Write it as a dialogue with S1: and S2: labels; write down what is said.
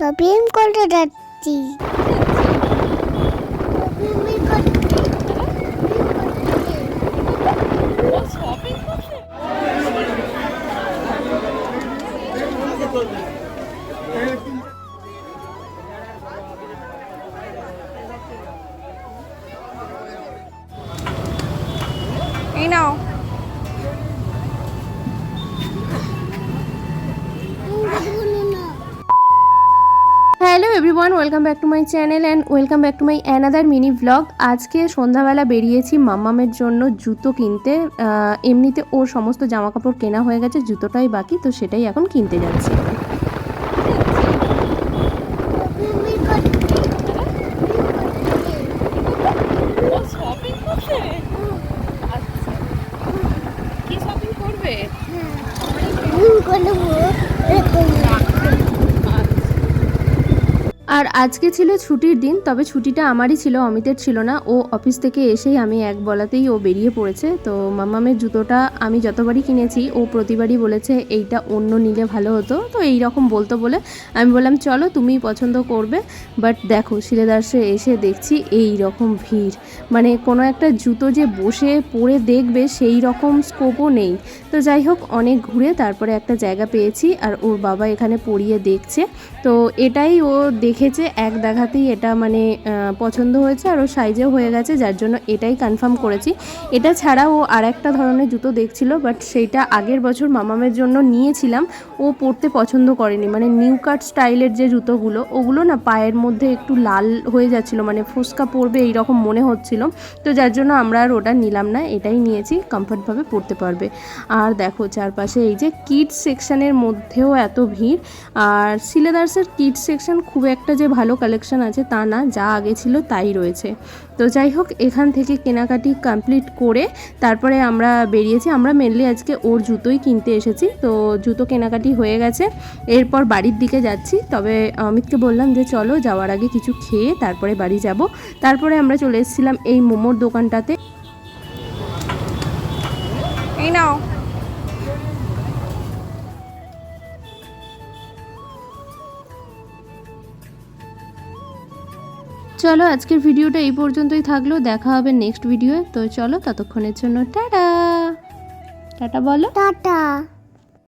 S1: Shopping করতে যাচ্ছি।
S2: এই নাও। Hello everyone welcome back to my channel and welcome back to my another mini vlog আজকে সন্ধ্যাবেলা বেরিয়েছি মাম্মামের জন্য জুতো কিনতে। এমনিতে ওর সমস্ত জামা কাপড় কেনা হয়ে গেছে জুতোটাই বাকি তো সেটাই এখন কিনতে যাচ্ছি।
S3: আচ্ছা। কি শপিং করবে?
S2: আর আজকে ছিল ছুটির দিন, তবে ছুটিটা আমারই ছিল, অমিতের ছিল না। ও অফিস থেকে এসেই আমি এক বলাতেই ও বেরিয়ে পড়েছে। তো মামামের জুতোটা আমি যতবারই কিনেছি, ও প্রতিবারই বলেছে এইটা অন্য নিলে ভালো হতো। তো এই রকম বলতো বলে আমি বললাম, চলো তুমি পছন্দ করবে। বাট দেখো, শিলেদার্সে এসে দেখছি এই রকম ভিড়। মানে কোনো একটা জুতো যে বসে পরে দেখবে সেই রকম স্কোপও নেই। তো যাই হোক, অনেক ঘুরে তারপরে একটা জায়গা পেয়েছি আর ওর বাবা এখানে পরিয়ে দেখছে। তো এটাই ও দেখেছে, এক দেখাতেই এটা মানে পছন্দ হয়েছে আর ও সাইজেও হয়ে গেছে, যার জন্য এটাই কনফার্ম করেছি। এটা ছাড়া ও আর একটা ধরনের জুতো দেখছিল বাট সেইটা আগের বছর মামামের জন্য নিয়েছিলাম। ও পরতে পছন্দ করেনি মানে নিউ কাট স্টাইলের যে জুতোগুলো, ওগুলো না পায়ের মধ্যে একটু লাল হয়ে যাচ্ছিল মানে ফুসকা পরবে এইরকম মনে হচ্ছিল। তো যার জন্য আমরা আর ওটা নিলাম না, এটাই নিয়েছি কমফর্টভাবে পরতে পারবে। আর দেখো চারপাশে এই যে কিডস সেকশনের মধ্যেও এত ভিড়, আর সিলেদার্সের কিডস সেকশন খুব একটা যে ভালো কালেকশন আছে তা না, যা আগে ছিল তাই রয়েছে। তো যাই হোক, এখান থেকে কেনাকাটি কমপ্লিট করে তারপরে আমরা বেরিয়েছি। আমরা মেনলি আজকে ওর জুতোই কিনতে এসেছি। তো জুতো কেনাকাটি হয়ে গেছে। এরপর বাড়ির দিকে যাচ্ছি। তবে অমিতকে বললাম যে, চলো যাওয়ার আগে কিছু খেয়ে তারপরে বাড়ি যাব। তারপরে আমরা চলে এসেছিলাম এই মোমোর দোকানটাতে। এই নাও। চলো আজকের ভিডিওটা এই পর্যন্তই থাকল। দেখা হবে নেক্সট ভিডিও তো চলো ততক্ষণের জন্য টাটা। টাটা বলো।
S1: টাটা।